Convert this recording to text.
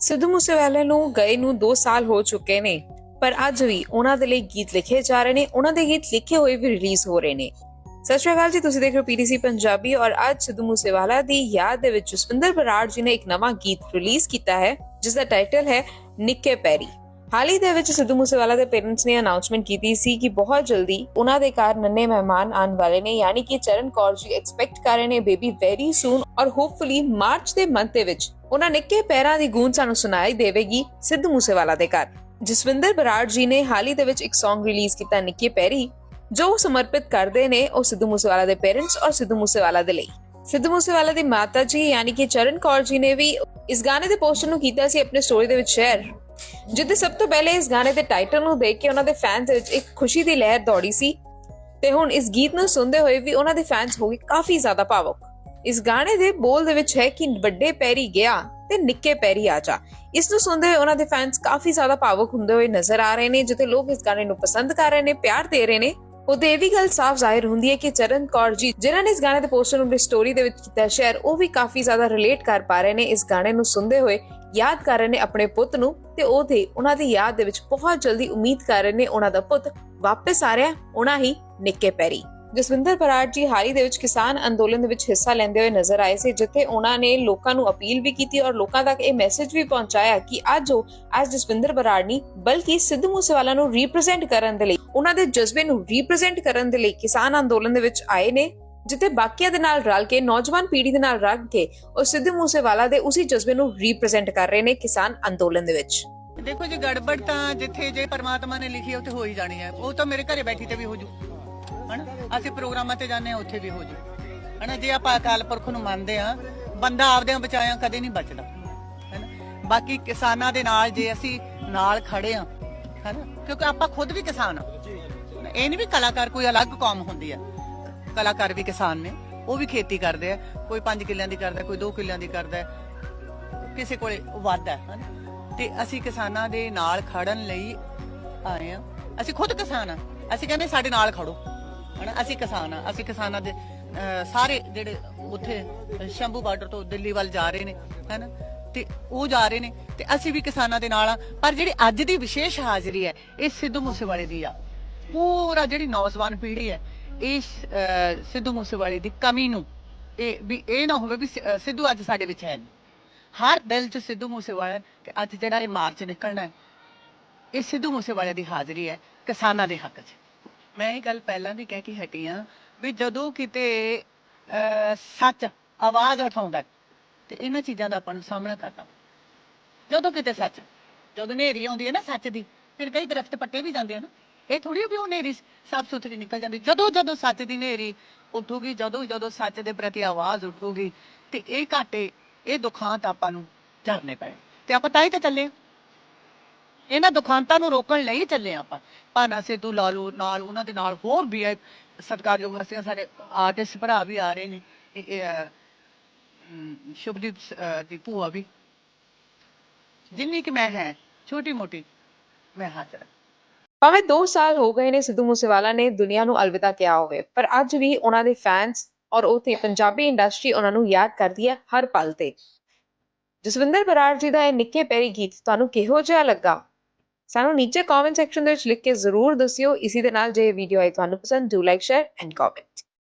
ਸਿੱਧੂ ਮੂਸੇਵਾਲੇ ਨੂੰ ਗਏ ਨੂੰ 2 ਸਾਲ ਹੋ ਚੁੱਕੇ ਨੇ, ਪਰ ਅੱਜ ਵੀ ਉਹਨਾਂ ਦੇ ਲਈ ਗੀਤ ਲਿਖੇ ਜਾ ਰਹੇ ਨੇ, ਉਹਨਾਂ ਦੇ ਗੀਤ ਲਿਖੇ ਹੋਏ ਵੀ ਰਿਲੀਜ਼ ਹੋ ਰਹੇ ਨੇ। ਸਤਿ ਸ਼੍ਰੀ ਅਕਾਲ ਜੀ, ਤੁਸੀਂ ਦੇਖ ਰਹੇ ਹੋ ਪੀਟੀਸੀ ਪੰਜਾਬੀ ਔਰ ਅੱਜ ਸਿੱਧੂ ਮੂਸੇਵਾਲਾ ਦੀ ਯਾਦ ਦੇ ਵਿੱਚ ਜਸਵਿੰਦਰ ਬਰਾੜ ਜੀ ਨੇ ਇੱਕ ਨਵਾਂ ਗੀਤ ਰਿਲੀਜ਼ ਕੀਤਾ ਹੈ ਜਿਸ ਦਾ ਟਾਈਟਲ ਹੈ ਨਿੱਕੇ ਪੈਰੀ। ਹਾਲ ਹੀ ਦੇ ਵਿੱਚ ਸਿੱਧੂ ਮੂਸੇਵਾਲਾ ਦੇ ਪੇਰੈਂਟਸ ਨੇ ਅਨਾਉਂਸਮੈਂਟ ਕੀਤੀ ਸੀ ਕਿ ਬਹੁਤ ਜਲਦੀ ਉਹਨਾਂ ਦੇ ਘਰ ਨੰਨੇ ਮਹਿਮਾਨ ਆਉਣ ਵਾਲੇ ਨੇ, ਯਾਨੀ ਕਿ ਚਰਨ ਕੌਰ ਜੀ ਐਕਸਪੈਕਟ ਕਰ ਰਹੇ ਨੇ ਬੇਬੀ ਵੈਰੀ ਸੂਨ ਔਰ ਹੋਪਫੁਲੀ ਮਾਰਚ ਦੇ ਮੰਥ ਦੇ ਵਿੱਚ ਉਹਨਾਂ ਨਿੱਕੇ ਪੈਰਾਂ ਦੀ ਗੂੰਜ ਸਾਨੂੰ ਸੁਣਾਈ ਦੇਵੇਗੀ ਸਿੱਧੂ ਮੂਸੇਵਾਲਾ ਦੇ ਘਰ। ਜਸਵਿੰਦਰ ਬਰਾੜ ਜੀ ਨੇ ਹਾਲ ਹੀ ਦੇ ਵਿੱਚ ਇੱਕ Song ਰਿਲੀਜ਼ ਕੀਤਾ ਨਿੱਕੇ ਪੈਰੀ, ਜੋ ਉਹ ਸਮਰਪਿਤ ਕਰਦੇ ਨੇ ਉਹ ਸਿੱਧੂ ਮੂਸੇਵਾਲਾ ਦੇ ਪੇਰੈਂਟਸ ਔਰ ਸਿੱਧੂ ਮੂਸੇਵਾਲਾ ਦੇ ਲਈ। ਸਿੱਧੂ ਮੂਸੇਵਾਲਾ ਦੀ ਮਾਤਾ ਜੀ, ਯਾਨੀ ਕਿ ਚਰਨ ਕੌਰ ਜੀ ਨੇ ਵੀ ਇਸ ਗਾਣੇ ਦੇ ਪੋਸਟਰ ਨੂੰ ਕੀਤਾ ਸੀ ਆਪਣੇ ਸਟੋਰੀ ਦੇ ਵਿੱਚ ਸ਼ੇਅਰ ਜਿੱਦੇ ਸਭ ਤੋਂ ਪਹਿਲੇ ਇਸ ਗਾਣੇ ਦੇ ਟਾਈਟਲ ਨੂੰ ਦੇਖ ਕੇ ਉਹਨਾਂ ਦੇ ਫੈਨਸ ਵਿੱਚ ਇੱਕ ਖੁਸ਼ੀ ਦੀ ਲਹਿਰ ਦੌੜੀ ਸੀ। ਤੇ ਹੁਣ ਇਸ ਗੀਤ ਨੂੰ ਸੁਣਦੇ ਹੋਏ ਵੀ ਉਹਨਾਂ ਦੇ ਫੈਨਸ ਹੋ ਗਏ ਕਾਫੀ ਜ਼ਿਆਦਾ ਭਾਵੁਕ। ਇਸ ਗਾਣੇ ਦੇ ਬੋਲ ਦੇ ਵਿੱਚ ਹੈ ਕਿ ਵੱਡੇ ਪੈਰੀ ਗਿਆ ਤੇ ਨਿੱਕੇ ਪੈਰੀ ਆ ਜਾ। ਇਸ ਨੂੰ ਸੁਣਦੇ ਹੋਏ ਉਹਨਾਂ ਦੇ ਫੈਨਸ ਕਾਫੀ ਜ਼ਿਆਦਾ ਭਾਵੁਕ ਹੁੰਦੇ ਹੋਏ ਨਜ਼ਰ ਆ ਰਹੇ ਨੇ, ਜਿੱਥੇ ਲੋਕ ਇਸ ਗਾਣੇ ਨੂੰ ਪਸੰਦ ਕਰ ਰਹੇ ਨੇ, ਪਿਆਰ ਦੇ ਰਹੇ ਨੇ। ਉਹਦੇ ਇਹ ਵੀ ਗੱਲ ਸਾਫ਼ ਜ਼ਾਹਿਰ ਹੁੰਦੀ ਹੈ ਕਿ ਚਰਨ ਕੌਰ ਜੀ, ਜਿਨ੍ਹਾਂ ਨੇ ਇਸ ਗਾਣੇ ਦੇ ਪੋਸਟਰ ਨੂੰ ਆਪਣੀ ਸਟੋਰੀ ਦੇ ਵਿੱਚ ਕੀਤਾ ਸ਼ੇਅਰ ਉਹ ਵੀ ਕਾਫੀ ਜ਼ਿਆਦਾ ਰਿਲੇਟ ਕਰ ਪਾ ਰਹੇ ਨੇ, ਇਸ ਗਾਣੇ ਨੂੰ ਸੁਣਦੇ ਹੋਏ ਯਾਦ ਕਰ ਰਹੇ ਨੇ ਆਪਣੇ ਪੁੱਤ ਨੂੰ ਤੇ ਉਹਦੇ, ਉਹਨਾਂ ਦੀ ਯਾਦ ਦੇ ਵਿੱਚ ਬਹੁਤ ਜਲਦੀ ਉਮੀਦ ਕਰ ਰਹੇ ਨੇ ਉਹਨਾਂ ਦਾ ਪੁੱਤ ਵਾਪਸ ਆ ਰਿਹਾ, ਉਹਨਾਂ ਹੀ ਨਿੱਕੇ ਪੈਰੀ। ਜਸਵਿੰਦਰ ਬਰਾੜ ਜੀ ਹਾਲੀ ਦੇ ਵਿੱਚ ਕਿਸਾਨ ਅੰਦੋਲਨ ਦੇ ਵਿੱਚ ਹਿੱਸਾ ਲੈਂਦੇ ਹੋਏ ਨਜ਼ਰ ਆਏ ਸੀ, ਜਿੱਥੇ ਉਹਨਾਂ ਨੇ ਲੋਕਾਂ ਨੂੰ ਅਪੀਲ ਵੀ ਕੀਤੀ ਔਰ ਲੋਕਾਂ ਤੱਕ ਇਹ ਮੈਸੇਜ ਵੀ ਪਹੁੰਚਾਇਆ ਕਿ ਅੱਜ ਉਹ, ਅੱਜ ਜਸਵਿੰਦਰ ਬਰਾੜ ਨਹੀਂ, ਬਲਕਿ ਸਿੱਧੂ ਮੂਸੇਵਾਲਾ ਨੂੰ ਰਿਪਰੈਜ਼ੈਂਟ ਕਰਨ ਦੇ ਲਈ, ਉਹਨਾਂ ਦੇ ਜਜ਼ਬੇ ਨੂੰ ਰਿਪਰੈਜ਼ੈਂਟ ਕਰਨ ਦੇ ਲਈ ਕਿਸਾਨ ਅੰਦੋਲਨ ਦੇ ਵਿੱਚ ਆਏ ਨੇ, ਜਿੱਥੇ ਬਾਕੀਆਂ ਦੇ ਨਾਲ ਰਲ ਕੇ, ਨੌਜਵਾਨ ਪੀੜ੍ਹੀ ਦੇ ਨਾਲ ਰਲ ਕੇ ਉਹ ਸਿੱਧੂ ਮੂਸੇਵਾਲਾ ਦੇ ਉਸੇ ਜਜ਼ਬੇ ਨੂੰ ਰਿਪਰੈਜ਼ੈਂਟ ਕਰ ਰਹੇ ਨੇ ਕਿਸਾਨ ਅੰਦੋਲਨ ਦੇ ਵਿੱਚ। ਦੇਖੋ ਜੀ, ਗੜਬੜ ਤਾਂ ਜਿੱਥੇ ਜੇ ਪਰਮਾਤਮਾ ਨੇ ਲਿਖੀ ਹੈ ਉੱਥੇ ਹੋ ਹੀ ਜਾਣੀ ਹੈ ਉਹ ਤਾਂ ਮੇਰੇ ਘਰੇ ਬੈਠੀ ਤੇ ਵੀ ਹੋ ਜੂ। ਹਨਾ? ਅਸੀਂ ਪ੍ਰੋਗਰਾਮਾਂ ਤੇ ਜਾਂਦੇ ਆ ਉੱਥੇ ਵੀ ਹੋ ਜੂ। ਹਨਾ, ਜੇ ਆਪਾਂ ਅਕਾਲ ਪੁਰਖ ਨੂੰ ਮੰਨਦੇ ਆ ਬੰਦਾ ਆਪਦਿਆਂ ਬਚਾਇਆ, ਕਦੇ ਨਹੀਂ ਬਚਦਾ। ਹਨਾ? ਬਾਕੀ ਕਿਸਾਨਾਂ ਦੇ ਨਾਲ ਜੇ ਅਸੀਂ ਨਾਲ ਖੜੇ ਆ ਹਨਾ? ਕਿਉਂਕਿ ਆਪਾਂ ਖੁਦ ਵੀ ਕਿਸਾਨ ਆ ਇਹ ਨਹੀਂ ਵੀ ਕਲਾਕਾਰ ਕੋਈ ਅਲੱਗ ਕੌਮ ਹੁੰਦੀ ਆ। ਕਲਾਕਾਰ ਵੀ ਕਿਸਾਨ ਨੇ, ਉਹ ਵੀ ਖੇਤੀ ਕਰਦੇ ਆ। ਕੋਈ 5 ਕਿੱਲਿਆਂ ਦੀ ਕਰਦਾ, ਕੋਈ 2 ਕਿੱਲਿਆਂ ਦੀ ਕਰਦਾ। ਕਿਸੇ ਕੋਲੇ ਵੱਧ ਹੈ ਹਨਾ? ਤੇ ਅਸੀਂ ਕਿਸਾਨਾਂ ਦੇ ਨਾਲ ਖੜਨ ਲਈ ਆਏ ਆ ਅਸੀਂ ਖੁਦ ਕਿਸਾਨ ਆ ਅਸੀਂ ਕਹਿੰਦੇ ਸਾਡੇ ਨਾਲ ਖੜੋ। ਹਨਾ? ਅਸੀਂ ਕਿਸਾਨ ਆ। ਅਸੀਂ ਕਿਸਾਨਾਂ ਦੇ ਅਹ, ਸਾਰੇ ਜਿਹੜੇ ਉੱਥੇ ਸ਼ੰਭੂ ਬਾਰਡਰ ਤੋਂ ਦਿੱਲੀ ਵੱਲ ਜਾ ਰਹੇ ਨੇ ਹਨਾ? ਤੇ ਉਹ ਜਾ ਰਹੇ ਨੇ ਤੇ ਅਸੀਂ ਵੀ ਕਿਸਾਨਾਂ ਦੇ ਨਾਲ ਆ। ਪਰ ਜਿਹੜੀ ਅੱਜ ਦੀ ਵਿਸ਼ੇਸ਼ ਹਾਜ਼ਰੀ ਹੈ ਇਹ ਸਿੱਧੂ ਮੂਸੇਵਾਲੇ ਦੀ ਆ। ਪੂਰਾ ਜਿਹੜੀ ਨੌਜਵਾਨ ਪੀੜ੍ਹੀ ਹੈ ਇਸ ਅਹ, ਸਿੱਧੂ ਮੂਸੇਵਾਲੇ ਦੀ ਕਮੀ ਨੂੰ ਇਹ ਵੀ ਇਹ ਨਾ ਹੋਵੇ ਵੀ ਸਿ- ਅਹ, ਸਿੱਧੂ ਅੱਜ ਸਾਡੇ ਵਿੱਚ ਹੈ ਨਹੀਂ। ਹਰ ਦਿਲ 'ਚ ਸਿੱਧੂ ਮੂਸੇਵਾਲਾ ਹੈ ਕਿ ਅੱਜ ਜਿਹੜਾ ਇਹ ਮਾਰਚ ਨਿਕਲਣਾ ਹੈ ਇਹ ਸਿੱਧੂ ਮੂਸੇਵਾਲੇ ਦੀ ਹਾਜ਼ਰੀ ਹੈ ਕਿਸਾਨਾਂ ਦੇ ਹੱਕ 'ਚ। ਮੈਂ ਇਹ ਗੱਲ ਪਹਿਲਾਂ ਵੀ ਕਹਿ ਕੇ ਹਟੀ ਆ ਵੀ ਜਦੋਂ ਕਿਤੇ ਅਹ, ਸੱਚ ਆਵਾਜ਼ ਉਠਾਉਂਦਾ ਹੈ, ਤੇ ਇਹਨਾਂ ਚੀਜ਼ਾਂ ਦਾ ਆਪਾਂ ਨੂੰ ਸਾਹਮਣਾ ਕਰਨਾ ਜਦੋਂ ਕਿਤੇ ਸੱਚ ਜਦੋਂ ਹਨੇਰੀ ਆਉਂਦੀ ਹੈ ਨਾ ਸੱਚ ਦੀ ਫਿਰ ਕਈ ਦਰਖਤ ਪੱਟੇ ਵੀ ਜਾਂਦੇ ਆ ਨਾ। ਇਹ ਥੋੜੀ ਵੀ ਉਹ ਹਨੇਰੀ ਸਾਫ਼ ਸੁਥਰੀ ਨਿਕਲ ਜਾਂਦੀ। ਜਦੋਂ ਜਦੋਂ ਸੱਚ ਦੀ ਹਨੇਰੀ ਉੱਠੂਗੀ ਜਦੋਂ ਜਦੋਂ ਸੱਚ ਦੇ ਪ੍ਰਤੀ ਆਵਾਜ਼ ਉੱਠੂਗੀ ਤੇ ਇਹ ਘਾਟੇ ਇਹ ਦੁਖਾਂਤ ਆਪਾਂ ਨੂੰ ਝਰਨੇ ਪਏ ਤੇ ਆਪਾਂ ਤਾਂ ਹੀ ਤਾਂ ਚੱਲੇ ਹਾਂ। ਇਹਨਾਂ ਦੁਖਾਂਤਾਂ ਨੂੰ ਰੋਕਣ ਲਈ ਚੱਲੇ ਆਪਾਂ। ਭਾਨਾ ਸਿੱਧੂ ਲਾ ਨਾਲ ਉਹਨਾਂ ਦੇ ਨਾਲ ਹੋਰ ਵੀ ਹੈ। ਸਤਿਕਾਰਯੋਗ ਹਸਤੀਆਂ ਸਾਡੇ ਆਰਟਿਸਟ ਭਰਾ ਵੀ ਆ ਰਹੇ ਨੇ। ਇਹ- ਅਮ, ਸ਼ੁਭਦੀਪ ਸ- ਅਹ, ਦੀ ਭੂਆ ਵੀ। ਜਿੰਨੀ ਕਿ ਮੈਂ ਹੈ ਛੋਟੀ ਮੋਟੀ ਮੈਂ ਹਾਜ਼ਰ ਹਾਂ। ਭਾਵੇਂ 2 ਸਾਲ ਹੋ ਗਏ ਨੇ ਸਿੱਧੂ ਮੂਸੇਵਾਲਾ ਨੇ ਦੁਨੀਆ ਨੂੰ ਅਲਵਿਦਾ ਕਿਹਾ ਹੋਵੇ ਪਰ ਅੱਜ ਵੀ ਉਹਨਾਂ ਦੇ ਫੈਨਸ ਔਰ ਉਥੇ ਪੰਜਾਬੀ ਇੰਡਸਟਰੀ ਉਹਨਾਂ ਨੂੰ ਯਾਦ ਕਰਦੀ ਹੈ ਹਰ ਪਲ ਤੇ। ਜਸਵਿੰਦਰ ਬਰਾੜ ਜੀ ਦਾ ਇਹ ਨਿੱਕੇ ਪੈਰੀ ਗੀਤ ਤੁਹਾਨੂੰ ਕਿਹੋ ਜਿਹਾ ਲੱਗਾ? ਸਾਨੂੰ ਨੀਚੇ ਕਮੈਂਟ ਸੈਕਸ਼ਨ ਦੇ ਵਿੱਚ ਲਿਖ ਕੇ ਜ਼ਰੂਰ ਦੱਸਿਓ। ਇਸੇ ਦੇ ਨਾਲ ਜੇ ਵੀਡੀਓ ਆਈ ਤੁਹਾਨੂੰ ਪਸੰਦ do like share and comment